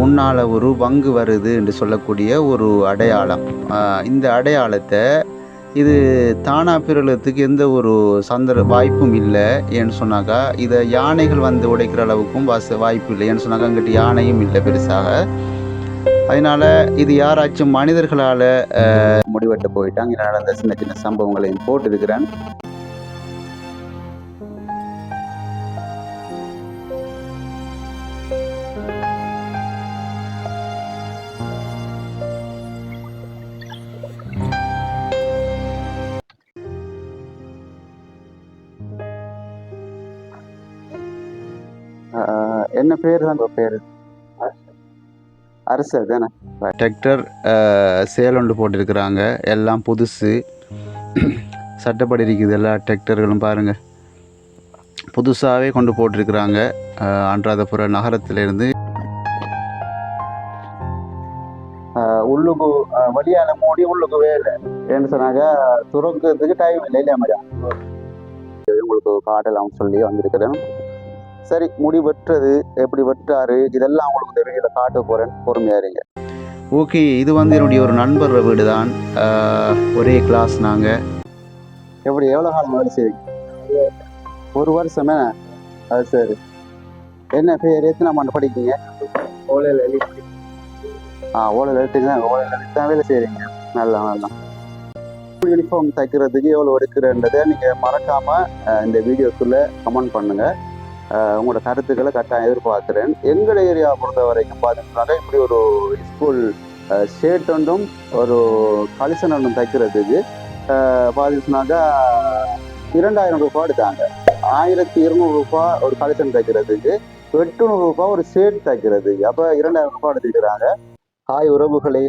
முன்னால் ஒரு பங்கு வருது என்று சொல்லக்கூடிய ஒரு அடையாளம். இந்த அடையாளத்தை இது தானா பிறலத்துக்கு எந்த ஒரு சந்தர வாய்ப்பும் இல்லை ஏன்னு சொன்னாக்கா இதை யானைகள் வந்து உடைக்கிற அளவுக்கும் வாச வாய்ப்பு இல்லை ஏன்னு சொன்னாக்கா அங்கிட்டு யானையும் இல்லை பெருசாக. அதனால் இது யாராச்சும் மனிதர்களால் முடிவட்டு போயிட்டாங்க. நடந்த சின்ன சின்ன சம்பவங்களையும் போட்டிருக்கிறேன். என்ன பேர் தான் பேர் அரசர் தானே? டிராக்டர் சேல் ஒன்று போட்டிருக்கிறாங்க. எல்லாம் புதுசு. சட்டப்படி இருக்குது எல்லா டிராக்டர்களும் பாருங்கள் புதுசாகவே கொண்டு போட்டிருக்கிறாங்க. ஆஹ் அனுராதபுர நகரத்திலிருந்து. உள்ளுக்கு வழியால மூடி உள்ளுக்கு வேலை ஏன்னு சொன்னாங்க துறக்கிறதுக்கு டைம் இல்லை இல்லையா மஜா உங்களுக்கு காட்டலாம் சொல்லி வந்திருக்கிறேன். சரி முடி வெட்டுறது எப்படி வெட்டுறாரு இதெல்லாம் உங்களுக்கு இந்த வீடியோவில் காட்ட போகிறேன் பொறுமையாக இருங்க ஓகே இது வந்து என்னுடைய ஒரு நண்பர் வீடு தான் ஒரே கிளாஸ் நாங்கள் எப்படி எவ்வளோ காலம் வேலை செய்வீங்க ஒரு வருஷமே? அது சரி. என்ன பேர் எத்தனை ஆண்டு படிக்கீங்க ஓலையில் எழுதி ஆ ஓலையில் எழுத்துக்கு தான் ஓலையில் எழுதி தான் வேலை செய்கிறீங்க நல்லா நல்லா யூனிஃபார்ம் தைக்கிறதுக்கு எவ்வளோ எடுக்கிறன்றதை நீங்கள் மறக்காமல் இந்த வீடியோக்குள்ளே கமெண்ட் பண்ணுங்கள் உங்களோட கருத்துக்களை கட்டாயம் எதிர்பார்க்குறேன். எங்கள் ஏரியா பொறுத்த வரைக்கும் பார்த்தீங்கன்னா இப்படி ஒரு ஸ்கூல் ஷேட் ஒன்றும் ஒரு கலிசன் ஒன்றும் தைக்கிறதுக்கு பார்த்தீங்கன்னாக்கா இரண்டாயிரம் ரூபாய் எடுத்தாங்க. ஆயிரத்தி இருநூறு ரூபாய் ஒரு கலிசன் தைக்கிறதுக்கு எட்டுநூறு ரூபாய் ஒரு ஷேட் தைக்கிறதுக்கு. அப்போ இரண்டாயிரம் ரூபாய் எடுத்துக்கிறாங்க. ஹாய் உறவுகளே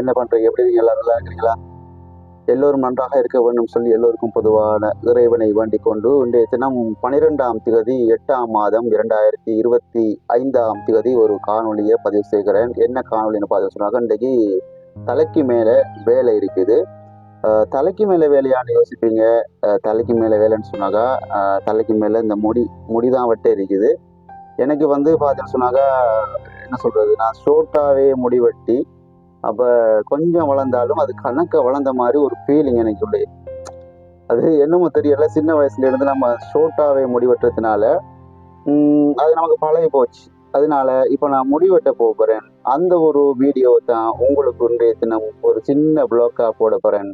என்ன பண்ணுறீங்க எப்படி நீங்கள் எல்லாரும் நல்லா இருக்கிறீங்களா? எல்லோரும் நன்றாக இருக்க வேண்டும் சொல்லி எல்லோருக்கும் பொதுவான இறைவனை வேண்டிக் கொண்டு இன்றைய தினம் பனிரெண்டாம் திகதி எட்டாம் மாதம் இரண்டாயிரத்தி இருபத்தி ஐந்தாம் திகதி ஒரு காணொலியை பதிவு செய்கிறேன். என்ன காணொலின்னு பதிவு சொன்னாங்க இன்றைக்கு தலைக்கு மேலே வேலை இருக்குது. தலைக்கு மேலே வேலையான்னு யோசிப்பீங்க. தலைக்கு மேலே வேலைன்னு சொன்னாக்கா தலைக்கு மேலே இந்த முடி முடிதான் வெட்ட இருக்குது. எனக்கு வந்து பார்த்தீங்கன்னு சொன்னாக்கா என்ன சொல்கிறது நான் ஷோர்ட்டாகவே முடி வெட்டி அப்போ கொஞ்சம் வளர்ந்தாலும் அது கணக்க வளர்ந்த மாதிரி ஒரு ஃபீலிங் எனக்கு உள்ளே. அது என்னமோ தெரியல. சின்ன வயசுல இருந்து நம்ம ஷோர்ட்டாகவே முடிவெட்டுறதுனால அது நமக்கு பழகி போச்சு. அதனால இப்போ நான் முடிவெட்ட போகிறேன் அந்த ஒரு வீடியோ தான் உங்களுக்கு இன்றைய தினம் ஒரு சின்ன பிளாக்காக போட போகிறேன்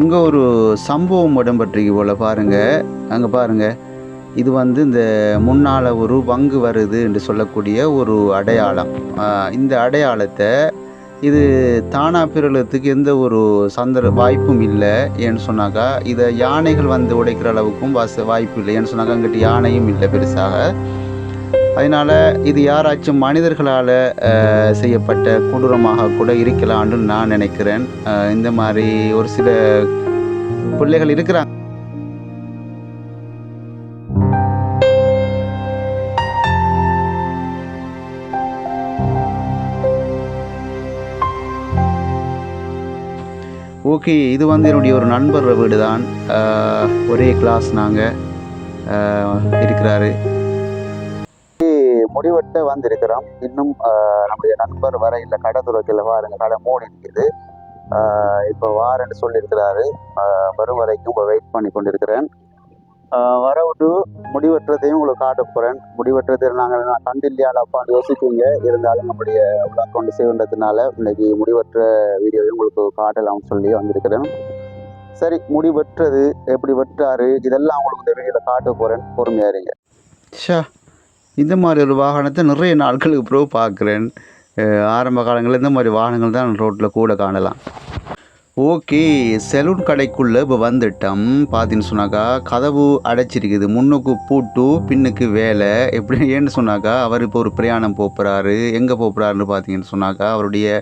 இங்கே ஒரு சம்பவம் இடம்பெற்றிருக்கு போல் பாருங்கள் அங்கே பாருங்கள் இது வந்து இந்த முன்னால் ஒரு வங்கு வருது என்று சொல்லக்கூடிய ஒரு அடையாளம். இந்த அடையாளத்தை இது தானா பிறலத்துக்கு எந்த ஒரு சந்தர வாய்ப்பும் இல்லை ஏன்னு சொன்னாக்கா இதை யானைகள் வந்து உடைக்கிற அளவுக்கும் வாச வாய்ப்பு இல்லை. ஏன்னு சொன்னாக்கா அங்கிட்டு யானையும் இல்லை பெருசாக. அதனால் இது யாராச்சும் மனிதர்களால் செய்யப்பட்ட கொடூரமாக கூட இருக்கலாம்னு நான் நினைக்கிறேன். இந்த மாதிரி ஒரு சில பிள்ளைகள் இருக்கிறாங்க. ஓகே இது வந்து என்னுடைய ஒரு நண்பர் வீடு தான் ஒரே கிளாஸ் நாங்கள் இருக்கிறாரு. முடிவெட்ட வந்திருக்கிறோம். இன்னும் நம்முடைய நண்பர் வர இல்லை கடை துறக்கல பாருங்க கடை மூடி இருக்குது இப்போ வாரன்னு சொல்லியிருக்கிறாரு. வரும் வரைக்கும் இப்போ வெயிட் பண்ணி கொண்டிருக்கிறேன். வரவிட்டு முடிவற்றதையும் உங்களுக்கு காட்ட போகிறேன் முடிவெட்டுறது நாங்கள் நான் கண்டில்லையால் அப்பான்னு யோசிப்பீங்க. இருந்தாலும் நம்முடைய அக்கௌண்ட் செய்வதுனால இன்னைக்கு முடிவற்ற வீடியோவையும் உங்களுக்கு காட்டலாம்னு சொல்லி வந்திருக்கிறேன். சரி முடி வெட்டுறது எப்படி வெட்டுறாரு இதெல்லாம் உங்களுக்கு இந்த வீடியோவில் காட்ட போகிறேன் பொறுமையாக இருங்க. ஷா இந்த மாதிரி ஒரு வாகனத்தை நிறைய நாட்களுக்கு பிறகு பார்க்குறேன். ஆரம்ப காலங்களில் இந்த மாதிரி வாகனங்கள் தான் ரோட்டில் கூட காணலாம். ஓகே செலூன் கடைக்குள்ளே இப்போ வந்துட்டோம். பார்த்தீங்கன்னு சொன்னாக்கா கதவு அடைச்சிருக்குது. முன்னுக்கு பூட்டு பின்னுக்கு வேலை. எப்படி ஏன்னு சொன்னாக்கா அவர் இப்போ ஒரு பிரயாணம் போகிறாரு. எங்கே போகிறாருன்னு பார்த்தீங்கன்னு சொன்னாக்கா அவருடைய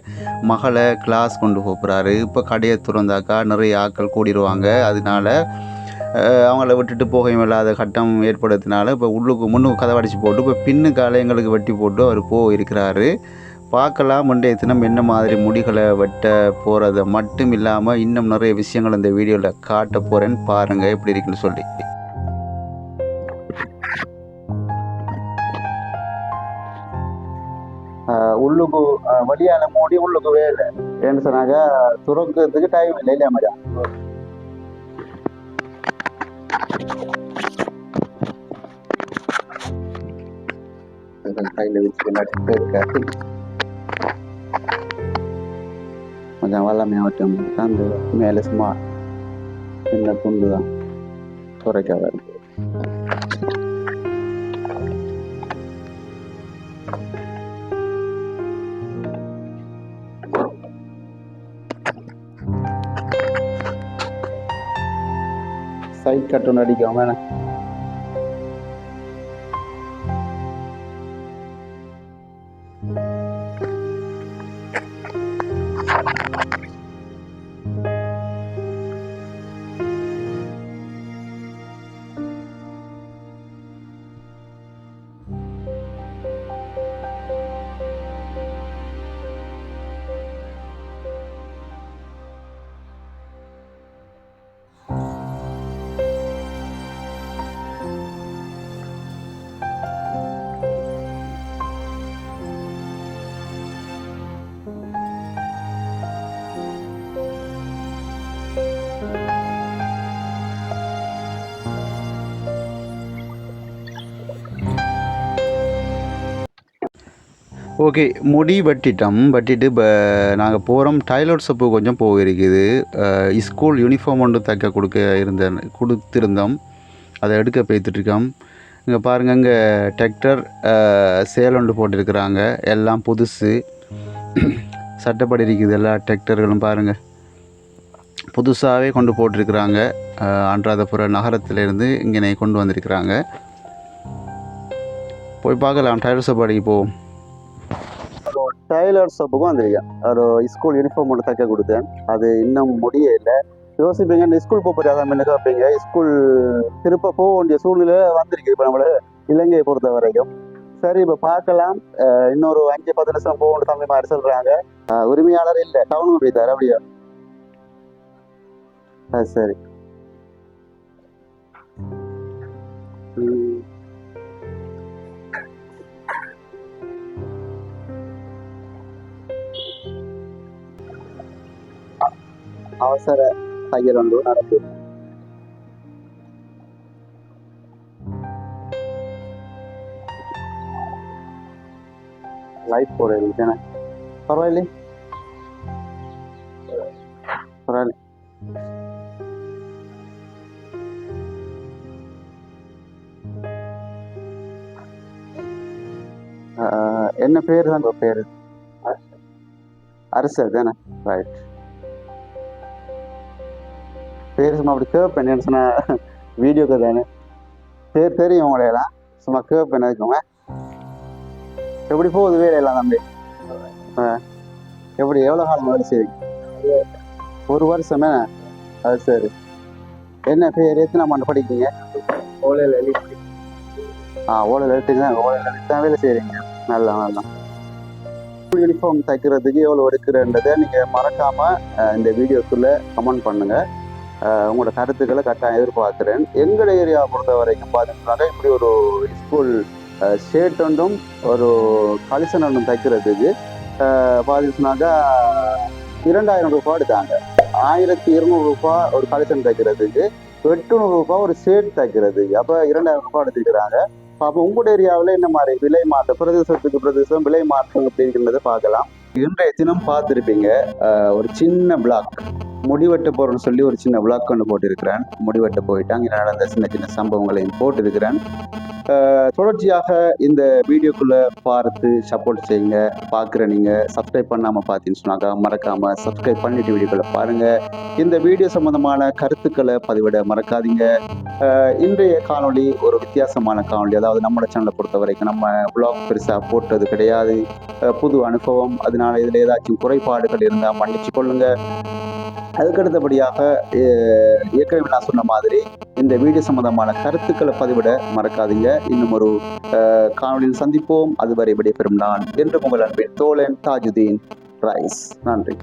மகளை கிளாஸ் கொண்டு போகிறாரு. இப்போ கடையை திறந்தாக்கா நிறைய ஆட்கள் கூடிடுவாங்க அதனால அவங்கள விட்டுட்டு போகவும் இல்லாத கட்டம் ஏற்படுத்தினால இப்போ உள்ளுக்கு முன்னுக்கு கதவை போட்டு இப்போ பின்னு எங்களுக்கு வெட்டி போட்டு அவர் போயிருக்கிறாரு பார்க்கலாம் முந்தைய தினம் என்ன மாதிரி முடிகளை வெட்ட போகிறத மட்டும் இல்லாமல் இன்னும் நிறைய விஷயங்கள் இந்த வீடியோவில் காட்ட போகிறேன்னு பாருங்கள் எப்படி இருக்குன்னு சொல்லி. உள்ளுக்கு வழியால மூடி உள்ளுக்கு வேலை ஏன்னு சொன்னாக்கா துறக்கிறதுக்கு டைம் இல்லை இல்லையா மஜா கையில் வச்சு நட்டு இருக்காரு கொஞ்சம் வல்லமை ஆகட்டும் அந்த மேலே சும்மா சின்ன துண்டு தான் குறைக்காத இருக்கு சைட் கட்டு அடிக்காம ஓகே முடி வெட்டிட்டோம். வெட்டிட்டு இப்போ நாங்கள் போகிறோம் டைலர் ஷாப்பு கொஞ்சம் போக இருக்குது ஸ்கூல் யூனிஃபார்ம் ஒன்று தைக்க கொடுக்க இருந்த கொடுத்துருந்தோம். அதை எடுக்க போய்த்துட்ருக்கோம் இங்கே பாருங்கள் இங்கே டிராக்டர் சேல் ஒன்று போட்டிருக்கிறாங்க. எல்லாம் புதுசு. சட்டப்படி இருக்குது எல்லா டிராக்டர்களும் பாருங்கள் புதுசாகவே கொண்டு போட்டிருக்கிறாங்க. அன்றாதபுர நகரத்திலேருந்து இங்கே கொண்டு வந்திருக்கிறாங்க. போய் பார்க்கலாம் டைலர் ஷாப் அடிக்கு போவோம் டெய்லர் ஷாப்புக்கும் வந்திருக்கேன் ஒரு ஸ்கூல் யூனிஃபார்ம் ஒன்று தைக்க கொடுத்தேன். அது இன்னும் முடியல யோசிப்பீங்க இந்த ஸ்கூல் போக போறியா என்ன கேட்பீங்க ஸ்கூல் திருப்ப போக வேண்டிய சூழ்நிலை வந்திருக்கு இப்போ நம்மள இலங்கையை பொறுத்த வரைக்கும். சரி இப்போ பார்க்கலாம். இன்னொரு அஞ்சு பத்து நிமிஷம் போக தம்பி மாதிரி சொல்கிறாங்க உரிமையாளர் இல்லை. டவுனுக்கு தர அப்படியா? ஆ சரி. அவசர ஒன்று நடக்குது லைட் போட இருந்துச்சு பரவாயில்ல. பரவாயில்ல. என்ன பேர் தான் பேரு? அரசர். தானே? ரைட் பேர் சும்மா அப்படி கேட்பேன் என்ன சொன்னா வீடியோக்கு தானே பேர் தெரியும் உங்களையெல்லாம் சும்மா கேட்பேன் இருக்குங்க எப்படி போகுது வேலையெல்லாம் தம்பி? ஆ. எப்படி எவ்வளோ காலம் வேலை செய்வீங்க ஒரு வருஷமே? அது சரி. என்ன பேர்? எத்தனை ஆண்டு படிக்கீங்க ஓலையில் எழுதி ஆ ஓலையில் எடுத்து தான் ஓலையில் எடுத்து தான் வேலை செய்கிறீங்க நல்லா நல்லா. யூனிஃபார்ம் தைக்கிறதுக்கு எவ்வளோ எடுக்கிறன்றதை நீங்கள் மறக்காமல் இந்த வீடியோக்குள்ளே கமெண்ட் பண்ணுங்கள் உங்களோட கருத்துக்களை கட்டாயம் எதிர்பார்க்குறேன். எங்கள் ஏரியா பொறுத்த வரைக்கும் பார்த்தீங்கன்னா இப்படி ஒரு ஸ்கூல் ஷேர்ட் ஒன்றும் ஒரு கலிசன் ஒன்றும் தைக்கிறதுக்கு பார்த்தீங்கன்னாக்கா இரண்டாயிரம் ரூபாய் எடுத்தாங்க. ஆயிரத்தி இருநூறு ரூபாய் ஒரு கலிசன் தைக்கிறதுக்கு எட்டுநூறு ரூபாய் ஒரு ஷேர்ட் தைக்கிறதுக்கு அப்போ இரண்டாயிரம் ரூபாய் எடுத்துக்கிறாங்க. அப்போ உங்களோட ஏரியாவில் என்ன மாதிரி விலை மாற்றம் பிரதேசத்துக்கு பிரதேசம் விலை மாற்றம் அப்படிங்கிறத பார்க்கலாம். இன்றைய தினம் பார்த்துருப்பீங்க ஒரு சின்ன பிளாக் முடிவெட்ட போகிறேன்னு சொல்லி ஒரு சின்ன விளாக் ஒன்று போட்டிருக்கிறேன். முடிவெட்ட போயிட்டாங்க. நடந்த சின்ன சின்ன சம்பவங்களையும் போட்டிருக்கிறேன். தொடர்ச்சியாக இந்த வீடியோக்குள்ளே பார்த்து சப்போர்ட் செய்யுங்க. பார்க்குற நீங்கள் சப்ஸ்கிரைப் பண்ணாமல் பார்த்தீங்கன்னு சொன்னாக்கா மறக்காமல் சப்ஸ்கிரைப் பண்ணிட்டு வீடியோக்களை பாருங்கள் இந்த வீடியோ சம்மந்தமான கருத்துக்களை பதிவிட மறக்காதீங்க. இன்றைய காணொளி ஒரு வித்தியாசமான காணொளி. அதாவது நம்மளோட சேனலை பொறுத்த வரைக்கும் நம்ம ப்ளாக் பெருசாக போட்டது கிடையாது. புது அனுபவம். அதனால இதில் ஏதாச்சும் குறைபாடுகள் இருந்தால் மன்னிச்சு கொள்ளுங்கள் அதுக்கு அடுத்தபடியாக ஏற்கனவே நான் சொன்ன மாதிரி இந்த வீடியோ சம்பந்தமான கருத்துக்களை பதிவிட மறக்காதீங்க. இன்னும் ஒரு காணொலியில் சந்திப்போம். அதுவரை விடைபெறும் நான் என்று உங்கள் அன்பின் தோழன் தாஜுதீன் ரைஸ். நன்றி.